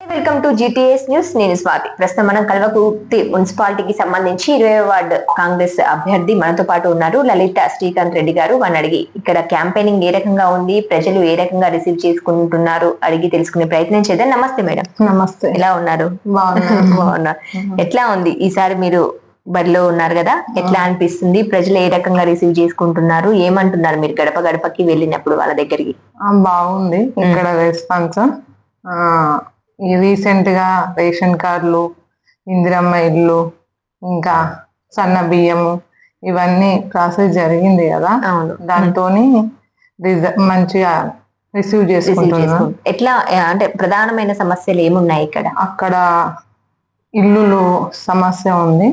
Welcome to GTS news నేను స్వాతి. ప్రస్తుతం మనం కల్వకుర్తి మున్సిపాలిటీకి సంబంధించి ఇరవై వార్డు కాంగ్రెస్ అభ్యర్థి మనతో పాటు ఉన్నారు. లలిత శ్రీకాంత్ రెడ్డి గారు. వారిని అడిగి ఇక్కడ క్యాంపెయినింగ్ ఏ రకంగా ఉంది? ప్రజలు ఏ రకంగా రిసీవ్ చేసుకుంటున్నారు? అడిగి తెలుసుకునే ప్రయత్నం చేద్దాం. నమస్తే మేడం. నమస్తే. ఎలా ఉన్నారు? బాగున్నారు ఎట్లా ఉంది? ఈసారి మీరు బరిలో ఉన్నారు కదా? ఎట్లా అనిపిస్తుంది? ప్రజలు ఏ రకంగా రిసీవ్ చేసుకుంటున్నారు? ఏమంటున్నారు మీరు గడప గడపకి వెళ్ళినప్పుడు వాళ్ళ దగ్గరికి? బాగుంది. ఇక్కడ రెస్పాన్స్. ఈ రీసెంట్గా రేషన్ కార్డులు ఇందిరమ్మ ఇల్లు ఇంకా సన్న బియ్యము ఇవన్నీ ప్రాసెస్ జరిగింది కదా? దాంతో మంచిగా రిసీవ్ రిసీవ్ చేసుకుంటున్నాను చేసుకుంటు ఎట్లా అంటే ప్రధానమైన సమస్యలు ఏమున్నాయి ఇక్కడ? అక్కడ ఇల్లులు సమస్య ఉంది.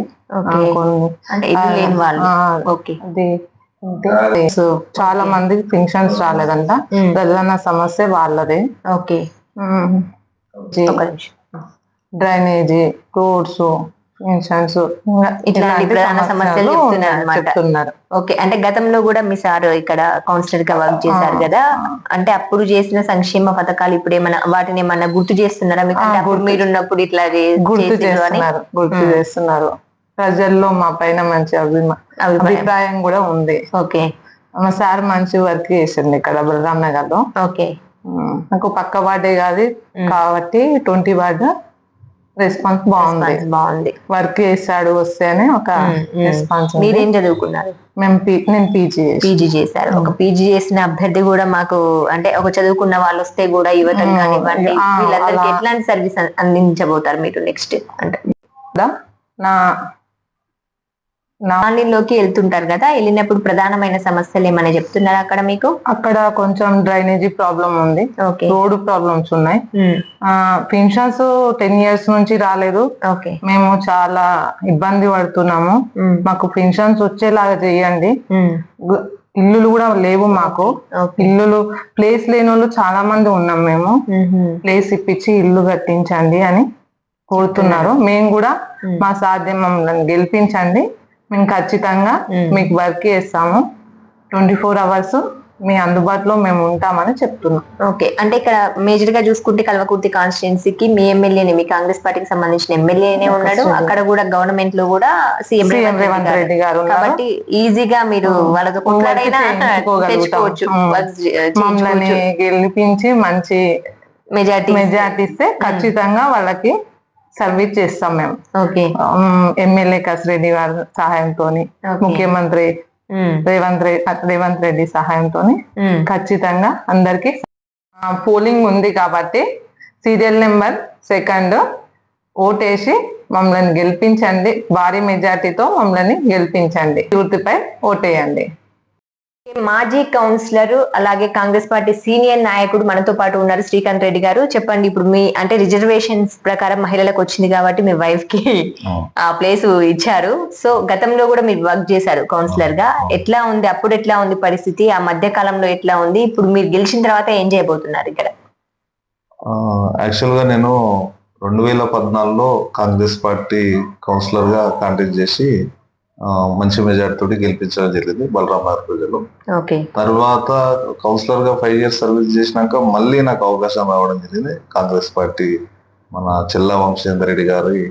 చాలా మందికి పెన్షన్స్ రాలేదంట. ప్రధాన సమస్య వాళ్ళదే. ఓకే. డ్రైనేజీ రోడ్స్ ఇన్సూరెన్స్ చెప్తున్నారు ఓకే అంటే గతంలో కూడా మీ సార్ ఇక్కడ కౌన్సిలర్గా వర్క్ చేశారు. కదా? అంటే అప్పుడు చేసిన సంక్షేమ పథకాలు ఇప్పుడు ఏమైనా వాటిని ఏమన్నా గుర్తు చేస్తున్నారా? మీకు అప్పుడు గుర్తు- మీరున్నప్పుడు ఇట్లా గుర్తు చేస్తున్నారు గుర్తు. చేస్తున్నారు. ప్రజల్లో మా పైన మంచి అభిప్రాయం. కూడా ఉంది. ఓకే. మా సార్ మంచి వర్క్ చేసింది ఇక్కడ బలరాం నగర్లో ఓకే. నాకు పక్క వార్డే కాదు. కాబట్టి ట్వంటీ వార్డు రెస్పాన్స్ బాగుంది. బాగుంది. వర్క్ చేశాడు వస్తేనే ఒక. రెస్పాన్స్ మీరేం చదువుకున్నారు? మేము నేను పీజీ పీజీ చేశారు. ఒక పీజీ చేసిన అభ్యర్థి కూడా మాకు అంటే ఒక చదువుకున్న వాళ్ళు వస్తే కూడా యువతకు కానివ్వండి వీళ్ళందరికీ. ఎట్లాంటి సర్వీస్ అందించబోతారు మీరు నెక్స్ట్? అంటే నా ఆన్లైన్లోకి వెళ్తుంటారు కదా వెళ్ళినప్పుడు ప్రధానమైన సమస్యలు ఏమైనా చెప్తున్నారా అక్కడ మీకు? అక్కడ కొంచెం డ్రైనేజీ ప్రాబ్లం ఉంది. ఓకే. రోడ్ ప్రాబ్లమ్స్ ఉన్నాయి. పెన్షన్స్ టెన్ ఇయర్స్ నుంచి రాలేదు. ఓకే. మేము చాలా ఇబ్బంది పడుతున్నాము. మాకు పెన్షన్స్ వచ్చేలాగా చేయండి. ఇల్లులు కూడా లేవు మాకు. ఇల్లులు ప్లేస్ లేని వాళ్ళు చాలా మంది ఉన్నాం మేము. ప్లేస్ ఇప్పించి ఇల్లు కట్టించండి అని కోరుతున్నారు. మేము కూడా మా సాధ్యం మమ్మల్ని గెలిపించండి. మేము ఖచ్చితంగా. మీకు వర్క్ చేస్తాము ట్వంటీ ఫోర్ అవర్స్ మీ అందుబాటులో మేము ఉంటామని చెప్తున్నాం ఓకే అంటే ఇక్కడ మేజర్గా చూసుకుంటే కల్వకుర్తి కాన్స్టిట్యున్సీకి మీ ఎమ్మెల్యేనే మీ కాంగ్రెస్ పార్టీకి సంబంధించిన ఎమ్మెల్యేనే ఉన్నాడు. అక్కడ కూడా గవర్నమెంట్లో కూడా సీఎం రేవంత్ రెడ్డి గారు. కాబట్టి ఈజీగా మీరు. వాళ్ళతో. తెచ్చుకోవచ్చు మమ్మల్ని గెలిపించి మంచి మెజార్టీ మెజార్టీ ఇస్తే ఖచ్చితంగా వాళ్ళకి సర్వీస్ చేస్తాం మేము. ఓకే. ఎమ్మెల్యే కసిరెడ్డి గారి సహాయంతో. ముఖ్యమంత్రి రేవంత్ రెడ్డి రేవంత్ రెడ్డి సహాయంతో ఖచ్చితంగా అందరికి పోలింగ్ ఉంది కాబట్టి సీరియల్ నెంబర్ సెకండ్ ఓటేసి మమ్మల్ని గెలిపించండి. భారీ మెజార్టీతో మమ్మల్ని గెలిపించండి. పూర్తిపై ఓటేయండి. మాజీ కౌన్సిలర్ అలాగే కాంగ్రెస్ పార్టీ సీనియర్ నాయకుడు మనతో పాటు ఉన్నారు శ్రీకాంత్ రెడ్డి గారు. చెప్పండి ఇప్పుడు మీ అంటే రిజర్వేషన్స్ ప్రకారం మహిళలకు వచ్చింది కాబట్టి మీ వైఫ్కి ఆ. ప్లేస్ ఇచ్చారు. సో గతంలో కూడా మీరు వర్క్ చేశారు కౌన్సిలర్గా. ఎట్లా ఉంది? అప్పుడు ఎట్లా ఉంది పరిస్థితి? ఆ మధ్య కాలంలో ఎట్లా ఉంది? ఇప్పుడు మీరు గెలిచిన తర్వాత ఏం చేయబోతున్నారు ఇక్కడ? యాక్చువల్గా నేను రెండు వేల పద్నాలుగులో కాంగ్రెస్ పార్టీ కౌన్సిలర్గా కాంటాక్ట్ చేసి మంచి మెజార్టీ తోటి గెలిపించడం జరిగింది బలరాం నగర్ ప్రజలు. తర్వాత కౌన్సిలర్గా ఫైవ్ ఇయర్స్ సర్వీస్ చేసినాక మళ్ళీ నాకు అవకాశం రావడం జరిగింది. కాంగ్రెస్ పార్టీ మన చెల్లా వంశేందర్ రెడ్డి గారి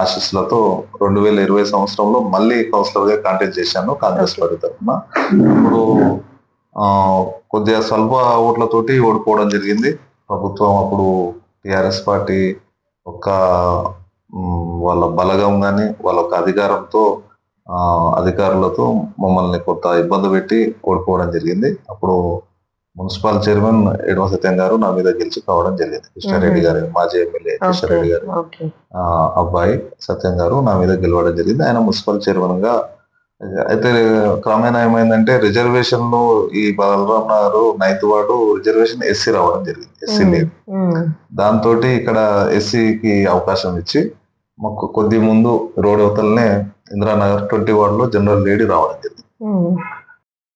ఆశీస్సులతో రెండు వేల ఇరవై సంవత్సరంలో మళ్ళీ కౌన్సిలర్గా కాంటాక్ట్ చేశాను కాంగ్రెస్ పార్టీ తరఫున. ఇప్పుడు కొద్దిగా స్వల్ప ఓట్లతోటి ఓడిపోవడం జరిగింది. ప్రభుత్వం అప్పుడు టిఆర్ఎస్ పార్టీ ఒక వాళ్ళ బలగం కానీ వాళ్ళ ఒక అధికారంతో అధికారులతో మమ్మల్ని కొంత ఇబ్బంది పెట్టి ఓడిపోవడం జరిగింది. అప్పుడు మున్సిపల్ చైర్మన్ ఎడమ సత్యం గారు నా మీద గెలిచి కావడం జరిగింది. కృష్ణారెడ్డి గారు మాజీ ఎమ్మెల్యే కృష్ణారెడ్డి గారు. అబ్బాయి సత్యం గారు నా మీద గెలవడం జరిగింది. ఆయన మున్సిపల్ చైర్మన్గా అయితే క్రమేణా ఏమైందంటే రిజర్వేషన్లో ఈ Balaram Nagar ninth ward reservation SC రావడం జరిగింది. ఎస్సీ లేదు. దాంతో ఇక్కడ ఎస్సీకి అవకాశం ఇచ్చి మాకు కొద్ది ముందు రోడ్ అవతలనే ఇందిరానగర్ ట్వంటీ వార్డ్లో జనరల్ లేడీ రావడం జరిగింది.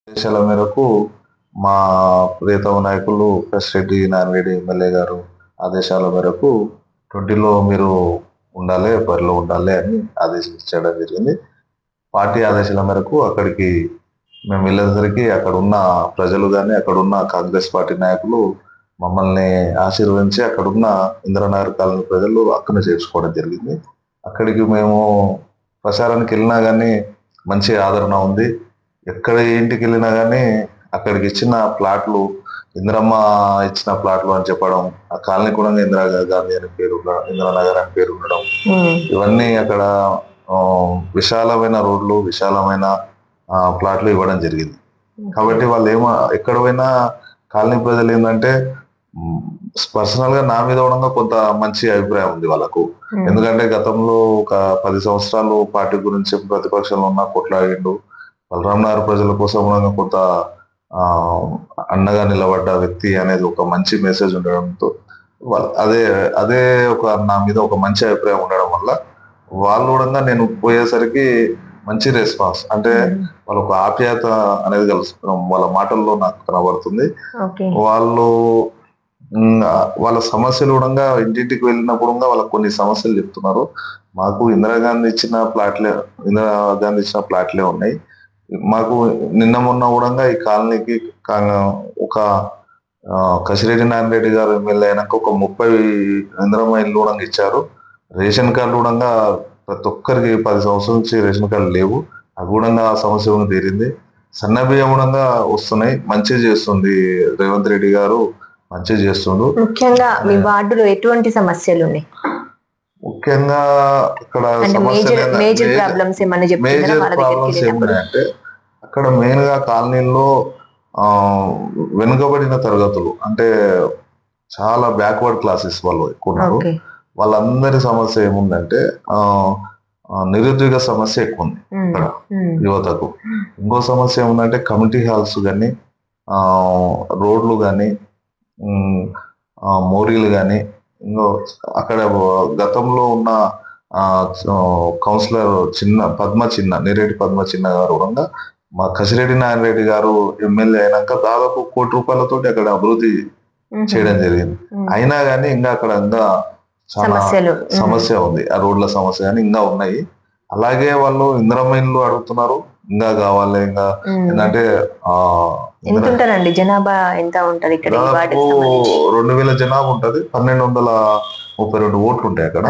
ఆదేశాల మేరకు మా ప్రియతమ నాయకులు రెడ్డి నారాయణ ఎమ్మెల్యే గారు ఆదేశాల మేరకు ట్వంటీలో మీరు ఉండాలి బరిలో ఉండాలి అని ఆదేశించడం జరిగింది. పార్టీ ఆదేశాల మేరకు అక్కడికి మేము వెళ్ళేసరికి అక్కడ ఉన్న ప్రజలు కానీ అక్కడ ఉన్న కాంగ్రెస్ పార్టీ నాయకులు మమ్మల్ని ఆశీర్వదించి అక్కడున్న ఇంద్రనగర్ కాలనీ ప్రజలు అక్కన చేర్చుకోవడం జరిగింది. అక్కడికి మేము ప్రచారానికి వెళ్ళినా కానీ మంచి ఆదరణ ఉంది. ఎక్కడ ఇంటికి వెళ్ళినా కానీ అక్కడికి ఇచ్చిన ప్లాట్లు ఇందిరమ్మ ఇచ్చిన ప్లాట్లు అని చెప్పడం ఆ కాలనీ కూడా ఇందిరా గాంధీ అని పేరు ఇందిరానగర్ అని పేరు ఉండడం. ఇవన్నీ అక్కడ విశాలమైన రోడ్లు విశాలమైన ప్లాట్లు ఇవ్వడం జరిగింది. కాబట్టి వాళ్ళు ఏమో ఎక్కడ పోయినా కాలనీ ప్రజలు ఏంటంటే పర్సనల్గా నా మీద ఉండగా కొంత మంచి అభిప్రాయం ఉంది వాళ్ళకు. ఎందుకంటే గతంలో ఒక పది సంవత్సరాలు పార్టీ గురించి ప్రతిపక్షంలో ఉన్న కొట్లాడిండు. బలరాంనగర్ ప్రజల కోసం కూడా కొంత అండగా నిలబడ్డ వ్యక్తి అనేది ఒక మంచి మెసేజ్ ఉండడంతో అదే అదే ఒక నా మీద ఒక మంచి అభిప్రాయం ఉండడం వల్ల వాళ్ళు కూడా నేను పోయేసరికి మంచి రెస్పాన్స్. అంటే వాళ్ళ ఒక ఆప్యాయత అనేది కలుస్తున్నాం వాళ్ళ మాటల్లో నాకు కనబడుతుంది. వాళ్ళు వాళ్ళ సమస్యలు కూడా ఇంటింటికి వెళ్ళినప్పుడు వాళ్ళకి కొన్ని సమస్యలు చెప్తున్నారు. మాకు ఇందిరాగాంధీ ఇచ్చిన ప్లాట్లే ఇందిరాగాంధీ ఇచ్చిన ప్లాట్లే ఉన్నాయి. మాకు నిన్న మొన్న కూడా ఈ కాలనీకి ఒక కసిరెడ్డి నారాయణ రెడ్డి గారు ఎమ్మెల్యే అయినాక ఒక ముప్పై ఇందిరమ్మ ఇల్లు కూడా ఇచ్చారు. రేషన్ కార్డు కూడా ప్రతి ఒక్కరికి పది సంవత్సరాల నుంచి రేషన్ కార్డు లేవు. అవి కూడా ఆ సమస్య కూడా తీరింది. సన్న బియ్యం కూడా వస్తున్నాయి. మంచి చేస్తుంది రేవంత్ రెడ్డి గారు. మంచిగా చేస్తుండు. ముఖ్యంగా మీ వార్డులో ఎటువంటి సమస్యలు ఉన్నాయి ముఖ్యంగా ఇక్కడ అంటే మేజర్ ప్రాబ్లమ్స్ ఏమన్నా ఏమున్నాయంటే అక్కడ మెయిన్గా కాలనీల్లో వెనుకబడిన తరగతులు అంటే చాలా బ్యాక్వర్డ్ క్లాసెస్ వాళ్ళు ఎక్కువ ఉన్నారు వాళ్ళందరి సమస్య ఏముందంటే నిరుద్యోగ సమస్య ఎక్కువ ఉంది ఇక్కడ. యువతకు. ఇంకో సమస్య ఏముందంటే కమ్యూనిటీ హాల్స్ కానీ రోడ్లు కానీ మోరీలు కానీ ఇంకో అక్కడ గతంలో ఉన్న ఆ, కౌన్సిలర్ చిన్న పద్మ చిన్న నేరేటి పద్మ చిన్న గారు కూడా మా కసిరెడ్డి నారాయణ రెడ్డి గారు ఎమ్మెల్యే అయినాక దాదాపు కోటి రూపాయలతో అక్కడ అభివృద్ధి చేయడం జరిగింది. అయినా కానీ ఇంకా అక్కడ ఇంకా చాలా సమస్య ఉంది. ఆ రోడ్ల సమస్య కానీ ఇంకా ఉన్నాయి. అలాగే వాళ్ళు ఇంద్రమ్మ ఇల్లు అడుగుతున్నారు. ఇంకా కావాలి ఇంకా. ఏంటంటే ఎంత ఉంటారండి జనాభా ఎంత ఉంటది ఇక్కడ రెండు వేల జనాభా ఉంటది పన్నెండు వందల ముప్పై రెండు ఓట్లు ఉంటాయి అక్కడ.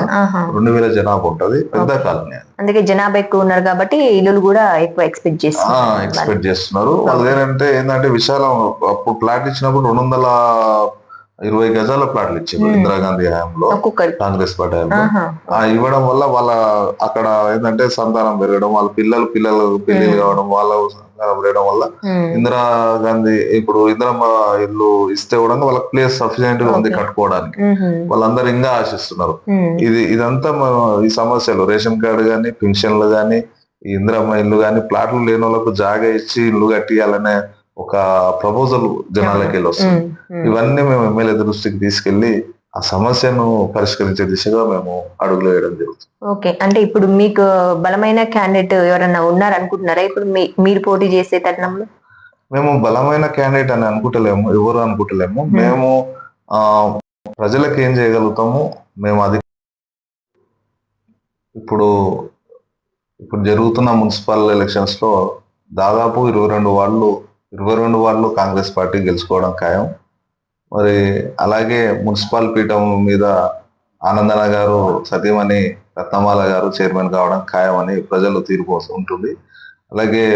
రెండు వేల జనాభా ఉంటది పెద్ద కాలనీ అందుకే జనాభా ఎక్కువ ఉన్నారు కాబట్టి ఇల్లులు కూడా ఎక్కువ ఎక్స్పెక్ట్ చేస్తున్నారు. ఎక్స్పెక్ట్ చేస్తున్నారు. ఏంటంటే ఏంటంటే విశాలం అప్పుడు ప్లాట్ ఇచ్చినప్పుడు రెండు వందల ఇరవై గజాల ప్లాట్లు ఇచ్చారు. ఇందిరాగాంధీ హయాంలో కాంగ్రెస్ పార్టీ హయాంలో. ఇవ్వడం వల్ల వాళ్ళ అక్కడ ఏంటంటే సంతానం పెరగడం వాళ్ళ పిల్లలు పిల్లలు Hmm. కావడం వాళ్ళ సంతానం పెరగడం వల్ల ఉమ్, ఇందిరా గాంధీ ఇప్పుడు ఇందిరమ్మ ఇల్లు ఇస్తే కూడా వాళ్ళకి ప్లేస్ సఫిషియెంట్గా ఉంది. కట్టుకోవడానికి. వాళ్ళందరూ ఇంకా ఆశిస్తున్నారు. ఇది ఇదంతా ఈ సమస్యలు. రేషన్ కార్డు కానీ పెన్షన్లు కానీ ఈ ఇందిరమ్మ ఇల్లు కానీ ప్లాట్లు లేని వాళ్ళకు జాగా ఇచ్చి ఇల్లు కట్టియాలనే ఒక ప్రపోజల్ జనాలకి వెళ్ళి వస్తుంది. ఇవన్నీ మేము ఎమ్మెల్యే దృష్టికి తీసుకెళ్ళి ఆ సమస్యను పరిష్కరించే దిశగా మేము అడుగులు వేయడం జరుగుతుంది. ఓకే. అంటే ఇప్పుడు మీకు బలమైన క్యాండిడేట్ ఎవరన్నా ఉన్నారు అనుకుంటున్నారా ఇప్పుడు మీరు పోటీ చేసే తరుణంలో? మేము బలమైన క్యాండిడేట్ అని అనుకుంటలేము ఎవరు అనుకుంటలేము. మేము. ప్రజలకు ఏం చేయగలుగుతాము? మేము అది ఇప్పుడు ఇప్పుడు జరుగుతున్న మున్సిపల్ ఎలక్షన్స్లో దాదాపు ఇరవై రెండు వాళ్ళు ఇరవై రెండు వార్లు కాంగ్రెస్ పార్టీ గెలుచుకోవడం ఖాయం. మరి అలాగే మున్సిపల్ పీఠం మీద ఆనందన గారు సతీమణి రత్నమాల గారు చైర్మన్ కావడం ఖాయం అని ప్రజలు తీర్పు ఉంటుంది. అలాగే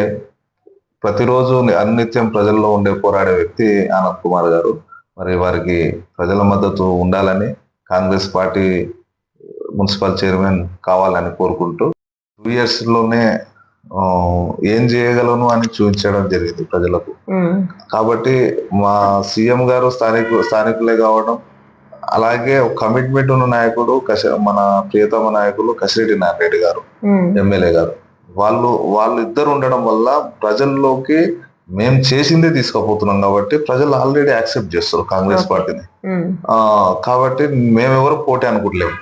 ప్రతిరోజు అనిత్యం ప్రజల్లో ఉండే పోరాడే వ్యక్తి ఆనంద్ కుమార్ గారు. మరి వారికి ప్రజల మద్దతు ఉండాలని కాంగ్రెస్ పార్టీ మున్సిపల్ చైర్మన్ కావాలని కోరుకుంటూ టూ ఇయర్స్లోనే ఏం చేయగలను అని చూపించడం జరిగింది ప్రజలకు. కాబట్టి మా సీఎం గారు స్థానికు స్థానికులే కావడం అలాగే ఒక కమిట్మెంట్ ఉన్న నాయకుడు కశ మన ప్రియతమ నాయకులు కసిరెడ్డి నారాయణ గారు ఎమ్మెల్యే గారు. వాళ్ళు వాళ్ళు ఇద్దరు ఉండడం వల్ల ప్రజల్లోకి మేము చేసిందే తీసుకుపోతున్నాం కాబట్టి ప్రజలు ఆల్రెడీ యాక్సెప్ట్ చేస్తారు కాంగ్రెస్. పార్టీని. కాబట్టి మేమెవరు పోటీ అనుకుంటలేము.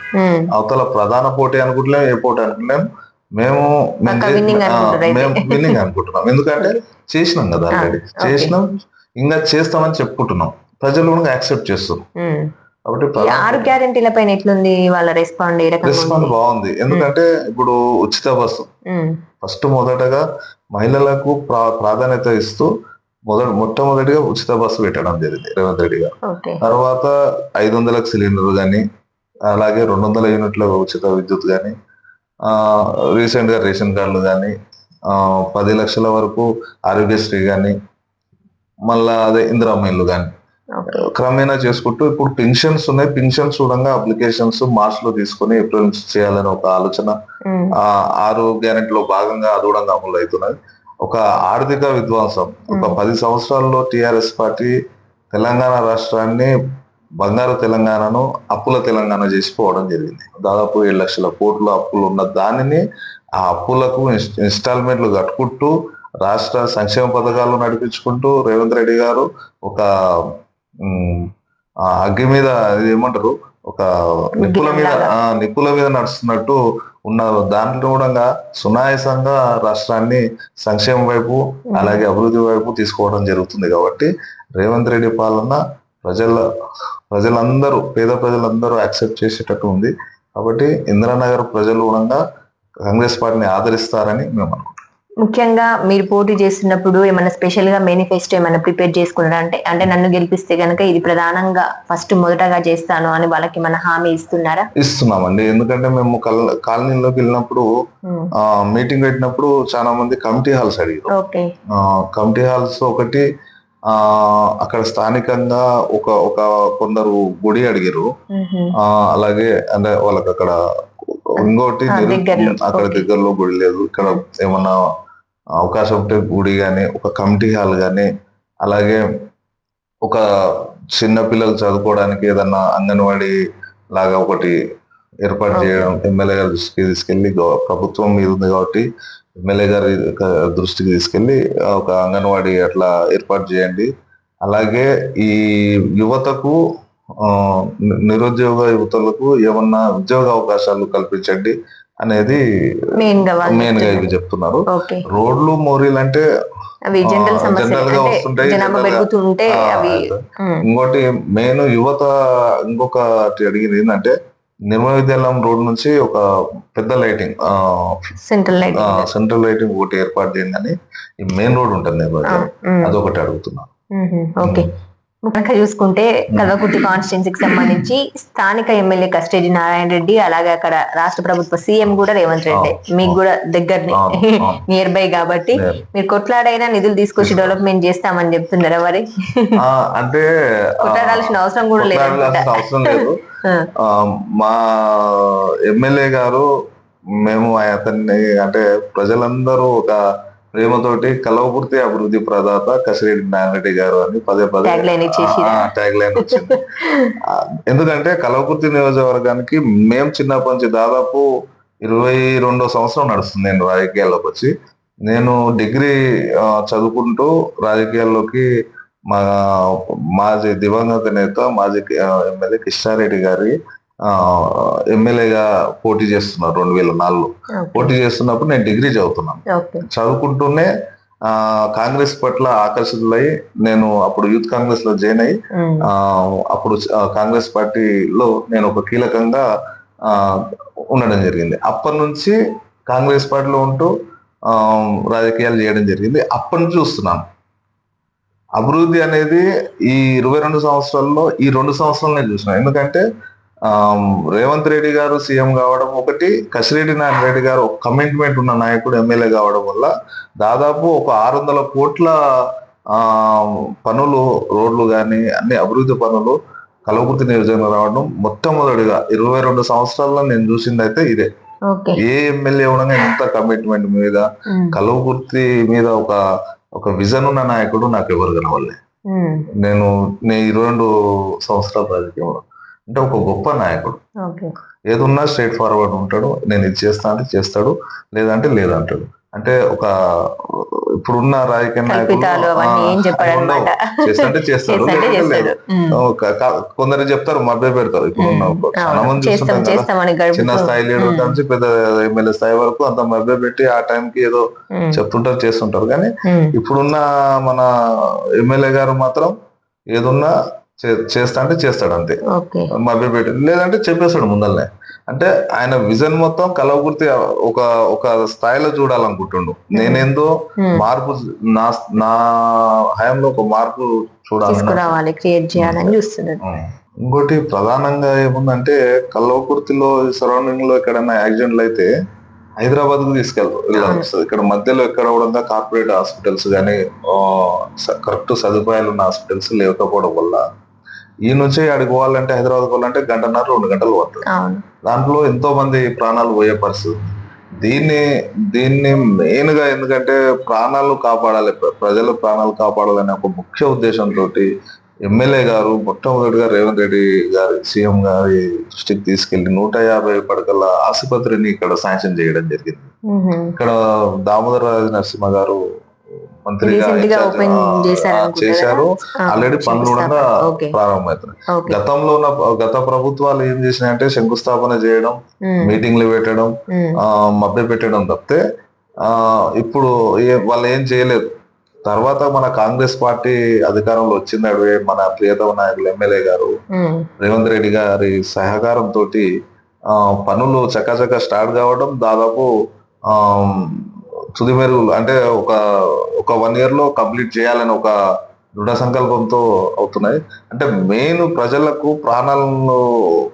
అవతల ప్రధాన పోటీ అనుకుంటలేము ఏ పోటీ అనుకుంటలేము మేము మేము విన్నింగ్ అనుకుంటున్నాం. ఎందుకంటే చేసినాం కదా ఆల్రెడీ. చేసినాం ఇంకా చేస్తామని చెప్పుకుంటున్నాం. ప్రజలు కూడా యాక్సెప్ట్ చేస్తారు. ఉమ్. కాబట్టి ఈ ఆరు గ్యారెంటీల పైన ఎట్లుంది వాళ్ళ రెస్పాండ్? బాగుంది. ఎందుకంటే ఇప్పుడు ఉచిత బస్సు. ఫస్ట్ మొదటగా మహిళలకు ప్రా ప్రాధాన్యత ఇస్తూ మొదటి మొట్టమొదటిగా ఉచిత బస్సు పెట్టడం జరిగింది రేవంత్ రెడ్డి గారు. తర్వాత ఐదు వందలకు సిలిండర్ కానీ అలాగే రెండు వందల యూనిట్ల ఉచిత విద్యుత్ కానీ రీసెంట్గా రేషన్ కార్డులు కానీ పది లక్షల వరకు ఆరోగ్యశ్రీ కానీ మళ్ళా అదే ఇందిరామ్మ ఇల్లు కానీ క్రమేణా చేసుకుంటూ ఇప్పుడు పెన్షన్స్ ఉన్నాయి. పెన్షన్స్ చూడంగా అప్లికేషన్స్ మార్చ్లో తీసుకొని ఏప్రిల్ నుంచి చేయాలని ఒక ఆలోచన ఆరు గ్యారెంటీలో భాగంగా అది కూడా అమలు అవుతున్నది. ఒక ఆర్థిక విధ్వంసం. ఒక. పది సంవత్సరాల్లో టిఆర్ఎస్ పార్టీ తెలంగాణ రాష్ట్రాన్ని బంగారు తెలంగాణను అప్పుల తెలంగాణ చేసిపోవడం జరిగింది. దాదాపు ఏడు లక్షల కోట్ల అప్పులు ఉన్న దానిని ఆ అప్పులకు ఇన్స్- ఇన్స్టాల్మెంట్లు కట్టుకుంటూ రాష్ట్ర సంక్షేమ పథకాలు నడిపించుకుంటూ రేవంత్ రెడ్డి గారు ఒక అగ్గి మీద ఏమంటారు? ఒక నిప్పుల మీద నిప్పుల మీద నడుస్తున్నట్టు ఉన్న దాంట్లో కూడా సునాయాసంగా రాష్ట్రాన్ని సంక్షేమం వైపు అలాగే అభివృద్ధి వైపు తీసుకోవడం జరుగుతుంది కాబట్టి రేవంత్ రెడ్డి పాలన ప్రజల ప్రజలందరూ పేద ప్రజలందరూ యాక్సెప్ట్ చేసేటట్టు ఉంది. కాబట్టి ఇందిరానగర్ ప్రజలు కూడా కాంగ్రెస్ పార్టీని ఆదరిస్తారని మేము అనుకుంటున్నాం. ముఖ్యంగా మీరు పోటీ చేస్తున్నప్పుడు ఏమైనా స్పెషల్గా మేనిఫెస్టో ఏమైనా ప్రిపేర్ చేసుకున్నారా? అంటే అంటే నన్ను గెలిపిస్తే గనక ఇది ప్రధానంగా ఫస్ట్ మొదటగా చేస్తాను అని వాళ్ళకి మన హామీ ఇస్తున్నారా? ఇస్తున్నామండి. ఎందుకంటే మేము కల్ కాలనీలోకి వెళ్ళినప్పుడు మీటింగ్ పెట్టినప్పుడు చాలా మంది కమిటీ హాల్స్ అడిగారు. కమిటీ హాల్స్ ఒకటి ఆ అక్కడ స్థానికంగా ఒక ఒక కొందరు గుడి అడిగారు అలాగే అంటే వాళ్ళకి అక్కడ ఇంకోటి అక్కడ. దగ్గరలో గుడి లేదు ఇక్కడ ఏమన్నా అవకాశం ఉంటే గుడి గాని ఒక కమిటీ హాల్ గాని అలాగే ఒక చిన్న పిల్లలు చదువుకోవడానికి ఏదన్నా అంగన్వాడీ లాగా ఒకటి ఏర్పాటు. చేయడం ఎమ్మెల్యే గారి తీసుకెళ్ళి ప్రభుత్వం మీద ఉంది కాబట్టి ఎమ్మెల్యే గారి దృష్టికి తీసుకెళ్ళి ఆ, ఒక అంగన్వాడీ అట్లా ఏర్పాటు చేయండి. అలాగే ఈ యువతకు నిరుద్యోగ యువతలకు ఏమన్నా ఉద్యోగ అవకాశాలు కల్పించండి అనేది మెయిన్గా ఇవి చెప్తున్నారు. రోడ్లు మోరీలు అంటే జనరల్గా వస్తుంటాయి, ఇంకోటి మెయిన్ యువత ఇంకొకటి అడిగింది ఏంటంటే నిర్మల విద్యాలయం రోడ్ నుంచి ఒక పెద్ద lighting central light central lighting ఒకటి ఏర్పాటు చేయండి ఈ మెయిన్ రోడ్ ఉంటుంది నిర్మల విద్యాలయం ఉమ్. అదొకటి అడుగుతున్నా మ్మ్. ఓకే ముఖ్యంగా చూసుకుంటే కల్వకుర్తి కాన్స్టిట్యున్సీకి సంబంధించి స్థానిక ఎమ్మెల్యే కస్టడీ నారాయణ రెడ్డి అలాగే అక్కడ రాష్ట్ర ప్రభుత్వ సీఎం కూడా రేవంత్ రెడ్డి మీకు. కూడా దగ్గరని అవును. నియర్ బై కాబట్టి. మీరు కొట్లాడైనా నిధులు తీసుకొచ్చి. డెవలప్మెంట్ చేస్తామని చెప్తున్నారా మరి అంటే కొట్లాడాల్సిన అవసరం కూడా లేదు అవసరం లేదు మా ఎమ్మెల్యే గారు మేము అతన్ని అంటే ప్రజలందరూ ఒక ప్రేమతోటి కలవపూర్తి అభివృద్ధి ప్రదాత కసిరెడ్డి నారాయణరెడ్డి గారు అని పదే పదే? ట్యాగ్ లైన్ వచ్చింది ఎందుకంటే కలవకుర్తి నియోజకవర్గానికి మేము చిన్నప్పటి నుంచి దాదాపు ఇరవై రెండో సంవత్సరం నడుస్తుంది నేను రాజకీయాల్లోకి వచ్చి నేను డిగ్రీ చదువుకుంటూ రాజకీయాల్లోకి మా మాజీ దివంగత నేత మాజీ ఎమ్మెల్యే కృష్ణారెడ్డి గారి ఎమ్మెల్యేగా పోటీ చేస్తున్నారు రెండు వేల నాలుగులో. పోటీ చేస్తున్నప్పుడు నేను డిగ్రీ చదువుతున్నాను. చదువుకుంటూనే ఆ కాంగ్రెస్ పట్ల ఆకర్షితులై నేను అప్పుడు యూత్ కాంగ్రెస్లో జాయిన్ అయ్యి ఆ, అప్పుడు కాంగ్రెస్ పార్టీలో నేను ఒక కీలకంగా ఆ, ఉండడం జరిగింది. అప్పటి నుంచి కాంగ్రెస్ పార్టీలో ఉంటూ ఆ, రాజకీయాలు చేయడం జరిగింది. అప్పటి నుంచి చూస్తున్నాను. అభివృద్ధి అనేది ఈ ఇరవై రెండు సంవత్సరాల్లో ఈ రెండు సంవత్సరాలు నేను చూసిన. ఎందుకంటే రేవంత్ రెడ్డి గారు సీఎం కావడం ఒకటి కసిరెడ్డి రెడ్డి గారు ఒక కమిట్మెంట్ ఉన్న నాయకుడు ఎమ్మెల్యే కావడం వల్ల దాదాపు ఒక ఆరు వందల కోట్ల ఆ పనులు రోడ్లు కానీ అన్ని అభివృద్ధి పనులు కలవకుర్తి నియోజకవర్గం రావడం మొట్టమొదటిగా ఇరవై రెండు సంవత్సరాల్లో నేను చూసింది అయితే ఇదే ఏ ఎమ్మెల్యే ఉండగా ఎంత కమిట్మెంట్ మీద కలవకుర్తి మీద ఒక ఒక విజన్ ఉన్న నాయకుడు నాకు ఎవరు కనవలే నేను నేను ఇరవై రెండు సంవత్సరాల రాజకీయంలో. అంటే ఒక గొప్ప నాయకుడు. ఏదున్నా స్ట్రైట్ ఫార్వర్డ్ ఉంటాడు నేను ఇది చేస్తా అంటే చేస్తాడు లేదంటే లేదంటాడు. అంటే ఒక ఇప్పుడున్న రాజకీయ నాయకులు చేస్తంటే చేస్తాడు చేస్తాడు. కొందరు చెప్తారు మభ్య పెడతారు. ఇప్పుడు ఉన్న ఉమ్. చాలా. మంది చూస్తుంటాం కదా. చిన్న స్థాయి లీడర్. నుంచి పెద్ద ఎమ్మెల్యే స్థాయి వరకు అంత మభ్య పెట్టి ఆ టైంకి ఏదో. చెప్తుంటారు చేస్తుంటారు. కానీ. ఇప్పుడున్న మన ఎమ్మెల్యే గారు మాత్రం ఏదున్నా చేస్తా అంటే చేస్తాడు అంతే. ఓకే. మభ్య పెట్టి లేదంటే చెప్పేస్తాడు ముందల్నే. అంటే ఆయన విజన్ మొత్తం కలవకుర్తి ఒక ఒక స్థాయిలో చూడాలనుకుంటుండు. నేనేందో ఉమ్. మార్పు నా నా హయాంలో ఒక మార్పు తీసుకురావాలి క్రియేట్ చేయాలని చూస్తున్నారు ఉం. ఇంకోటి ప్రధానంగా ఏముందంటే కల్వకుర్తిలో సరౌండింగ్లో ఎక్కడైనా యాక్సిడెంట్లు అయితే హైదరాబాద్కు తీసుకెళ్తారు ఇక్కడ మధ్యలో ఎక్కడ కూడా కార్పొరేట్ హాస్పిటల్స్ కానీ కరెక్ట్ సదుపాయాలు ఉన్న హాస్పిటల్స్ లేకపోవడం వల్ల ఈ నుంచి అడిగి పోవాలంటే హైదరాబాద్ పోవాలంటే గంటన్నర రెండు గంటలు పడుతుంది. అవును. దాంట్లో ఎంతో మంది ప్రాణాలు పోయే పరిస్థితి. దీన్ని దీన్ని మెయిన్గా ఎందుకంటే ప్రాణాలు కాపాడాలి ప్ర- ప్రజల ప్రాణాలు కాపాడాలనే ఒక ముఖ్య ఉద్దేశంతో ఎమ్మెల్యే గారు మొట్టమొదటిగా రేవంత్ రెడ్డి గారి సీఎం గారి దృష్టికి తీసుకెళ్ళి నూట యాభై పడకల ఆసుపత్రిని ఇక్కడ శాంక్షన్ చేయడం జరిగింది. ఇక్కడ దామోదర రాజ నరసింహ గారు మంత్రిగా చేశారు ఆల్రెడీ పనులు కూడా ప్రారంభమవుతున్నాయి గతంలో ఉన్న గత ప్రభుత్వాలు ఏం చేసినాయంటే శంకుస్థాపన చేయడం మీటింగ్లు పెట్టడం మభ్య పెట్టడం తప్పితే ఆ ఇప్పుడు వాళ్ళు ఏం చేయలేదు. తర్వాత మన కాంగ్రెస్ పార్టీ అధికారంలో వచ్చింది అడిగే మన ప్రియతమ నాయకులు ఎమ్మెల్యే గారు రేవంత్ రెడ్డి గారి సహకారంతో పనులు చకాచకా స్టార్ట్ కావడం దాదాపు తుది మెరుగులు అంటే ఒక ఒక వన్ ఇయర్లో కంప్లీట్ చేయాలని ఒక దృఢ సంకల్పంతో అవుతున్నాయి అంటే మెయిన్ ప్రజలకు ప్రాణాలను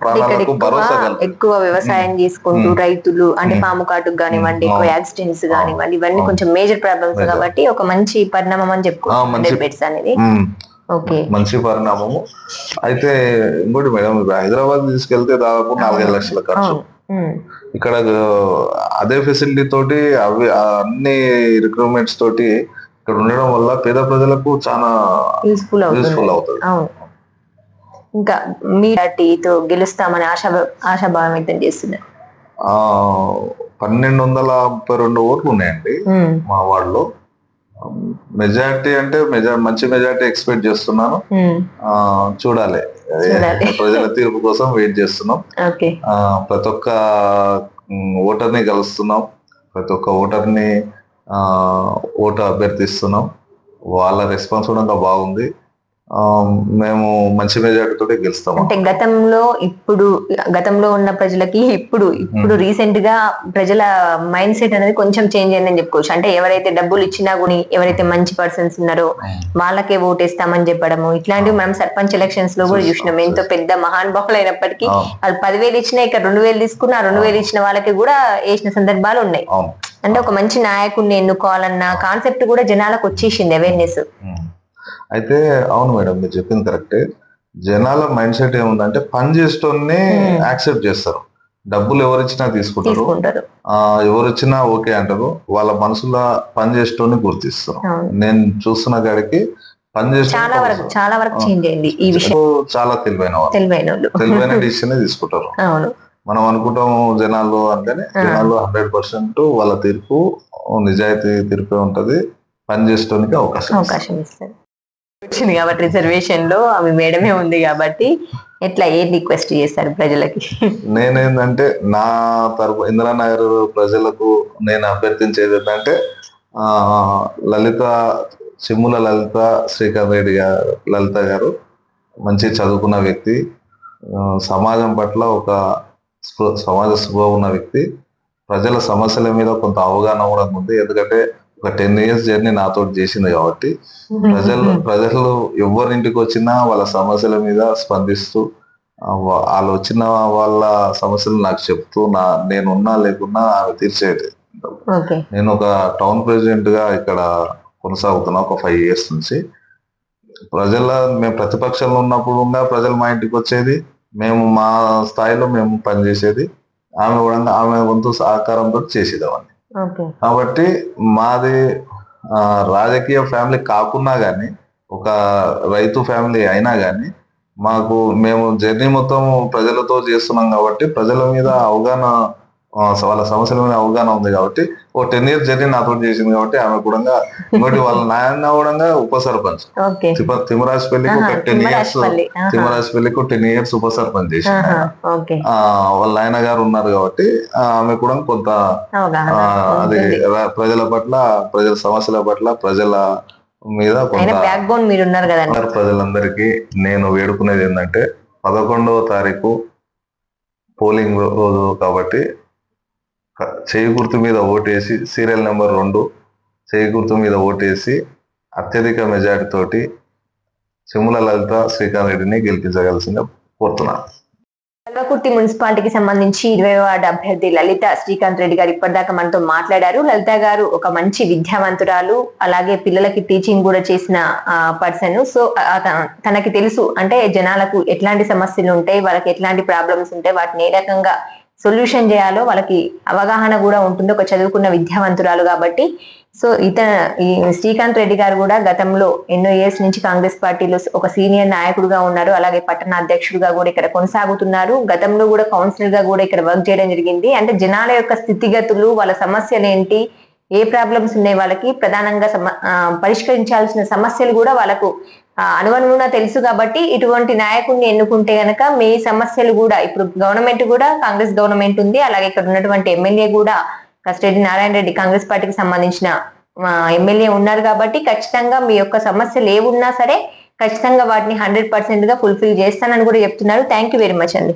ప్రాణాలకు ఎక్కువ భరోసా ఎక్కువ వ్యవసాయం చేసుకుంటూ. రైతులు అంటే. పాము కాటుకు కానివ్వండి ఎక్కువ. యాక్సిడెంట్స్ కానివ్వండి ఇవన్నీ. కొంచెం మేజర్ ప్రాబ్లమ్స్. కాబట్టి ఒక మంచి పరిణామం అని చెప్పుకోవచ్చు అనేది మంచి పరిణామము అయితే ఇంకోటి మేడం హైదరాబాద్ తీసుకెళ్తే దాదాపు నాలుగైదు లక్షల ఖర్చు ఇక్కడ అదే ఫెసిలిటీ తోటి అవి అన్ని రిక్రూట్మెంట్స్ తోటి ఇక్కడ ఉండడం వల్ల పేద ప్రజలకు చాలా యూస్ఫుల్ యూస్ఫుల్ అవుతుంది. ఇంకా మీ పార్టీతో గెలుస్తామని ఆశా ఆశాభావం వ్యక్తం చేస్తున్నారు పన్నెండు వందల ముప్పై రెండు ఓట్లు ఉన్నాయండి మా వార్డులో. మెజారిటీ అంటే మెజా మంచి మెజారిటీ ఎక్స్పెక్ట్ చేస్తున్నాను. చూడాలి. ప్రజల తీర్పు కోసం వెయిట్ చేస్తున్నాం. ప్రతి ఒక్క ఓటర్ని కలుస్తున్నాం. ప్రతి ఒక్క ఓటర్ని ఆ, ఓటు అభ్యర్థిస్తున్నాం. వాళ్ళ రెస్పాన్స్ కూడా బాగుంది. మేము మంచి మెజార్టీతో గెలుస్తాం అంటే గతంలో ఇప్పుడు గతంలో ఉన్న ప్రజలకి ఇప్పుడు ఇప్పుడు రీసెంట్గా ప్రజల మైండ్ సెట్ అనేది కొంచెం చేంజ్ అయిందని చెప్పుకోవచ్చు. అంటే ఎవరైతే డబ్బులు ఇచ్చినా కూడా ఎవరైతే మంచి పర్సన్స్ ఉన్నారో వాళ్ళకే ఓటేస్తామని చెప్పడము. ఇట్లాంటివి మనం సర్పంచ్ ఎలక్షన్స్లో కూడా చూసినాం. ఎంతో పెద్ద మహానుభావులు అయినప్పటికీ వాళ్ళు పదివేలు ఇచ్చినా ఇక్కడ రెండు వేలు తీసుకున్న రెండు వేలు ఇచ్చిన వాళ్ళకి కూడా వేసిన సందర్భాలు ఉన్నాయి. అంటే ఒక మంచి నాయకుడిని ఎన్నుకోవాలన్న కాన్సెప్ట్ కూడా జనాలకు వచ్చేసింది అవేర్నెస్. అయితే అవును మేడం మీరు చెప్పింది కరెక్టే. జనాల మైండ్ సెట్ ఏముందంటే పని చేసేటోన్ని. యాక్సెప్ట్ చేస్తారు. డబ్బులు ఎవరిచ్చినా తీసుకుంటారు. తీసుకుంటారు. ఆ ఎవరు వచ్చినా ఓకే అంటారు. వాళ్ళ మనసులో పని చేసేటోన్ని గుర్తిస్తారు. నేను చూస్తున్న కాడికి పని చాలా వరకు చేసే చాలా వరకు ఆ. చేంజ్ అయింది ఈ విషయం. చాలా తెలివైన వాళ్ళు. తెలివైన డిసిషన్ తీసుకుంటారు. మనం అనుకుంటాం జనాలు అంటేనే. జనాలు హండ్రెడ్ పర్సెంట్ వాళ్ళ తీర్పు నిజాయితీ తీర్పే ఉంటది. పని చేసేటానికి అవకాశం. అవకాశం ఇస్తారు. వచ్చింది కాబట్టి రిజర్వేషన్లో అవి మేడమే ఉంది కాబట్టి ఎట్లా ఏ రిక్వెస్ట్ చేస్తారు ప్రజలకి? నేనేంటంటే నా తరపు ఇందిరానగర్ ప్రజలకు నేను అభ్యర్థించేది ఏంటంటే ఆ, లలిత చిమ్ముల లలిత శ్రీకాంత్ రెడ్డి గారు లలిత గారు మంచి చదువుకున్న వ్యక్తి సమాజం పట్ల ఒక స్పృ- సమాజ స్పృహ ఉన్న వ్యక్తి ప్రజల సమస్యల మీద కొంత అవగాహన కూడా ఉంది. ఎందుకంటే ఒక టెన్ ఇయర్స్ జర్నీ నాతో చేసింది కాబట్టి ప్రజలు ప్రజలు ఎవరింటికి వచ్చినా వాళ్ళ సమస్యల మీద స్పందిస్తూ వాళ్ళు వచ్చిన వాళ్ళ సమస్యలు నాకు చెప్తూ నా నేనున్నా లేకున్నా ఆమె తీర్చేది. నేను ఒక టౌన్ ప్రెసిడెంట్గా ఇక్కడ కొనసాగుతున్నా ఒక ఫైవ్ ఇయర్స్ నుంచి. ప్రజల మేము ప్రతిపక్షంలో ఉన్నప్పుడు కూడా ప్రజలు మా ఇంటికి వచ్చేది మేము మా స్థాయిలో మేము పనిచేసేది ఆమె కూడా ఆమె వంతు సహకారంతో చేసేది అవన్నీ ఓకే కాబట్టి మాది ఆ, రాజకీయ ఫ్యామిలీ కాకున్నా కానీ ఒక రైతు ఫ్యామిలీ అయినా కానీ మాకు మేము జర్నీ మొత్తం ప్రజలతో చేస్తున్నాం కాబట్టి ప్రజల మీద అవగాహన వాళ్ళ సమస్యల మీద అవగాహన ఉంది కాబట్టి ఓ టెన్ ఇయర్స్ జర్నీ నాతో చేసింది కాబట్టి ఆమె కూడా ఇంకోటి వాళ్ళ నాయన కూడా ఉప సర్పంచ్ తిమరాజ్ పెళ్ళికి ఒక టెన్ ఇయర్స్. తిమరాజ్ పెళ్ళికి టెన్ ఇయర్స్ ఉప సర్పంచ్ ఆ, వాళ్ళ నాయన గారు ఉన్నారు కాబట్టి ఆమె కూడా కొంత అది ప్రజల పట్ల ప్రజల సమస్యల పట్ల ప్రజల మీద కొంత ప్రజలందరికీ. నేను వేడుకునేది ఏంటంటే పదకొండవ తారీఖు పోలింగ్ రోజు కాబట్టి చేయి గుర్తు మీద ఓటేసి సీరియల్ నెంబర్ రెండు చేయి గుర్తు మీద ఓటేసి అత్యధిక మెజారిటీ తోటి చెముల లలిత శ్రీకాంత్ రెడ్డిని గెలిపించగలసిందిగా కోరుతున్నాను కల్వకుర్తి మున్సిపాలిటీకి సంబంధించి ఇరవై వార్డు అభ్యర్థి లలిత శ్రీకాంత్ రెడ్డి గారు ఇప్పటిదాకా మనతో మాట్లాడారు. లలిత గారు ఒక మంచి విద్యావంతురాలు అలాగే పిల్లలకి టీచింగ్ కూడా చేసిన పర్సన్. సో తనకి తెలుసు అంటే జనాలకు ఎట్లాంటి సమస్యలు ఉంటాయి వాళ్ళకి ఎట్లాంటి ప్రాబ్లమ్స్ ఉంటాయి వాటిని ఏ రకంగా సొల్యూషన్ చేయాలో వాళ్ళకి అవగాహన కూడా ఉంటుంది. ఒక చదువుకున్న విద్యావంతురాలు కాబట్టి. సో ఇతన ఈ శ్రీకాంత్ రెడ్డి గారు కూడా గతంలో ఎన్నో ఇయర్స్ నుంచి కాంగ్రెస్ పార్టీలో ఒక సీనియర్ నాయకుడుగా ఉన్నారు. అలాగే పట్టణ అధ్యక్షుడుగా కూడా ఇక్కడ కొనసాగుతున్నారు. గతంలో కూడా కౌన్సిలర్గా కూడా ఇక్కడ వర్క్ చేయడం జరిగింది. అంటే జనాల యొక్క స్థితిగతులు వాళ్ళ సమస్యలు ఏంటి ఏ ప్రాబ్లమ్స్ ఉన్నాయి వాళ్ళకి ప్రధానంగా సమ- పరిష్కరించాల్సిన సమస్యలు కూడా వాళ్ళకు ఆ, అనువనువున తెలుసు కాబట్టి ఇటువంటి నాయకుడిని ఎన్నుకుంటే గనక మీ సమస్యలు కూడా ఇప్పుడు గవర్నమెంట్ కూడా కాంగ్రెస్ గవర్నమెంట్ ఉంది అలాగే ఇక్కడ ఉన్నటువంటి ఎమ్మెల్యే కూడా కస్టడీ నారాయణ రెడ్డి కాంగ్రెస్ పార్టీకి సంబంధించిన ఎమ్మెల్యే ఉన్నారు కాబట్టి ఖచ్చితంగా మీ యొక్క సమస్యలు ఏ ఉన్నా సరే ఖచ్చితంగా వాటిని హండ్రెడ్ పర్సెంట్గా ఫుల్ఫిల్ చేస్తానని కూడా చెప్తున్నారు. థ్యాంక్ యూ వెరీ మచ్ అండి.